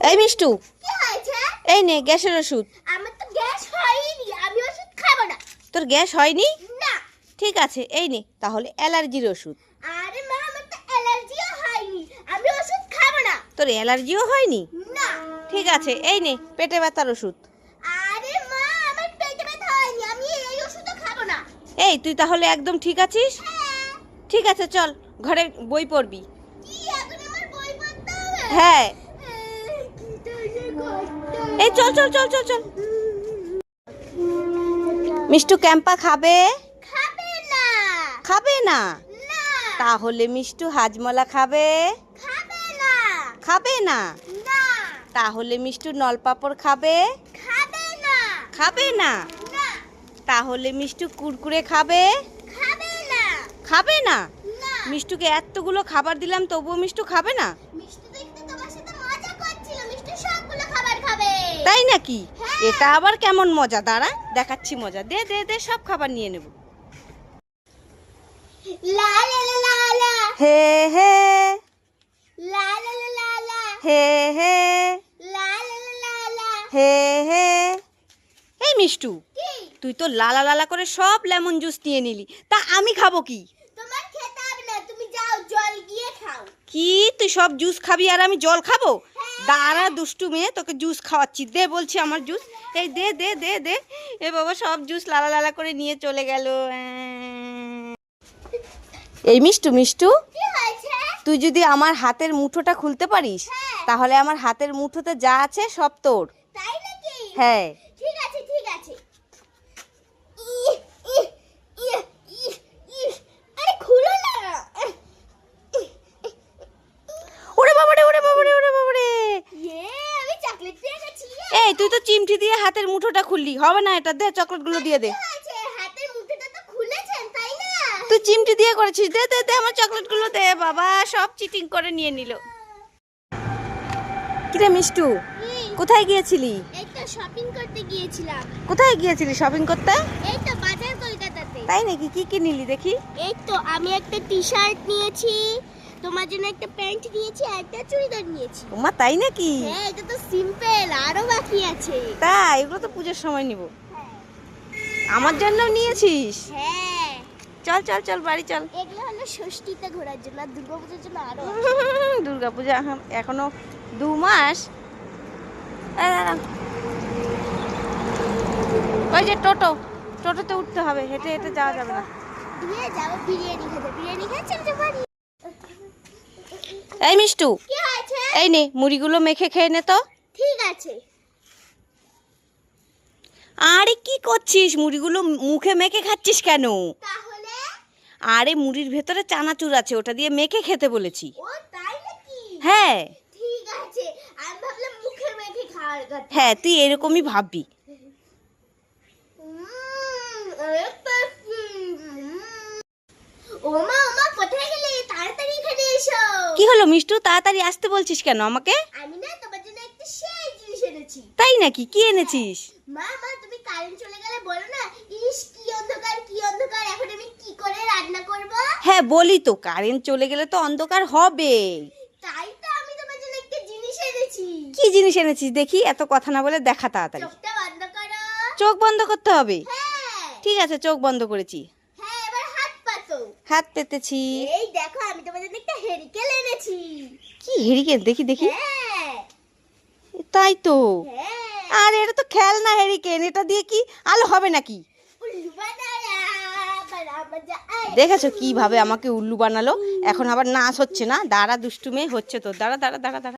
এই মিষ্টু। এই নে গ্যাসের ওষুধ। আমার তো গ্যাস হয়নি আমি ওষুধ খাব না। তোর গ্যাস হয়নি? না। ঠিক আছে এই নে তাহলে অ্যালার্জির ওষুধ। আরে মা আমার তো অ্যালার্জিও হয়নি আমি ওষুধ খাব না। তোর অ্যালার্জিও হয়নি? না। ঠিক আছে এই নে পেটে ব্যথার ওষুধ। আরে মা আমার পেটে ব্যথা হয়নি আমি এই ওষুধও খাব না। এই তুই তাহলে একদম ঠিক আছিস? হ্যাঁ। ঠিক আছে চল ঘরে বই পড়বি। কি এখন আমার বই পড়তে হবে? হ্যাঁ এই চল চল চল চল চল। মিষ্টু ক্যাম্পা খাবে? খাবে না। তাহলে মিষ্টু হাজমলা খাবে? খাবে না। তাহলে মিষ্টু নলপাপড় খাবে? খাবে না। খাবে না? না। তাহলে মিষ্টু কুরকুরে খাবে? খাবে না। মিষ্টুকে এতগুলো খাবার দিলাম তবুও মিষ্টু খাবে না মিষ্টি দেখতে তোমার সাথে মজা করছিল মিষ্টি সবগুলো খাবার খাবে তাই নাকি? হ্যাঁ। এটা আবার কেমন মজা? দাঁড়া দেখাচ্ছি মজা। দে দে দে সব খাবার নিয়ে নেব। হে হে। হে হে। হে হে। এই মিষ্টু তুই তো লালা লালা করে সব লেমন জুস নিয়ে নিলি। তা আমি খাব কি? তোমার খেতে হবে না তুমি যাও জল গিয়ে খাও। কি? তুই সব জুস খাবি আর আমি জল খাব? দাঁড়া দুষ্টু মেয়ে তোকে জুস খাওয়াচ্ছি। দে বলছি আমার জুস এই দে দে দে দে। এ বাবা সব জুস লালা লালা করে নিয়ে চলে গেল। এই মিষ্টু মিষ্টু তুই যদি আমার হাতের মুঠোটা খুলতে পারিস হ্যাঁ। তাহলে আমার হাতের মুঠোতে যা আছে সব তোর। হ্যাঁ। ঠিক আছে এই তুই তো চিমটি দিয়ে হাতের মুঠোটা খুললি। হবে না এটা? দে চকলেটগুলো দিয়ে দে। তো খুলেছেন তাই চিমটি দিয়ে করেছিস। দে দে দে আমার চকলেটগুলো দে বাবা। সব চিটিং করে নিয়ে নিল। কিরে মিষ্টু কোথায় গিয়েছিলি? এই তো শপিং করতে গিয়েছিলাম। কোথায় গিয়েছিলি শপিং করতে? এই তো বাজার কলকাতাতে। তাই নাকি? কি কি নিলি দেখি? এই তো আমি একটা টি শার্ট নিয়েছি। তোমার জন্য একটা প্যান্ট নিয়েছি আর একটা চুড়িদার নিয়েছি। ওমা তাই নাকি? হ্যাঁ এটা তো সিম্পল আরও বাকি আছে। তাই এগুলো তো পুজোর সময় নিব। আমার জন্য নিয়েছিস? হ্যাঁ। চল চল চল বাড়ি চল। এগুলো হলো ষষ্ঠীতে ঘোরার জন্য আর দুর্গাপূজার জন্য আরও দুর্গা পূজা এখনও দু মাস। ওই যে টোটো টোটোতে উঠতে হবে হেঁটে হেঁটে যাওয়া যাবে না। দিয়ে যাব বিরিয়ানি খেতে। বিরিয়ানি খেয়ে চলতে পারি এই মিষ্টু কি হয়েছে? এই নে মুড়িগুলো মেখে খেয়ে নে তো। ঠিক আছে। আরে কি করছিস? মুড়িগুলো মুখে মেখে খাচ্ছিস কেন? তাহলে? আরে মুড়ির ভেতরে চানাচুর আছে ওটা দিয়ে মেখে খেতে বলেছি। ও তাই নাকি? হ্যাঁ। ঠিক আছে আমি ভাবলাম মুখে মেখে খাওয়ার কথা। হ্যাঁ তুই এরকমই ভাববি। উম, অনেক tasty। উম। ওমা ওমা কোথায় গেলে তাড়াতাড়ি এখানে এসো কি হলো মিষ্টু? তাড়াতাড়ি আসতে বলছিস কেন আমাকে? আমি না তোমার জন্য একটা সেই জিনিস এনেছি। তাই নাকি? কি এনেছিস? মা মা তুমি কারেন্ট চলে গেলে বলো না ইস কি অন্ধকার কি অন্ধকার এখন আমি কি করে রান্না করব? হ্যাঁ বলি তো কারেন্ট চলে গেলে তো অন্ধকার হবে তাই তো আমি তোমার জন্য একটা জিনিস এনেছি। কি জিনিস এনেছিস? দেখি এত কথা না বলে দেখা তাড়াতাড়ি। চোখটা বন্ধ করো। চোখ বন্ধ করতে হবে? হ্যাঁ। ঠিক আছে চোখ বন্ধ করেছি। হ্যাঁ হাত পাতো পেতেছি। এই দেখো আমি তোমার জন্য একটা হেরিকেল এনেছি। কি হেরিকেন দেখি দেখি। হ্যাঁ। তাই তো। হ্যাঁ। আর এটা তো খেলনা হেরিকেন এটা দিয়ে কি আলো হবে নাকি? দেখেছ কীভাবে আমাকে উল্লু বানালো? এখন আবার নাচ হচ্ছে না? দাঁড়া দুষ্টু মেয়ে হচ্ছে তো। দাঁড়া দাঁড়া দাঁড়া দাঁড়া।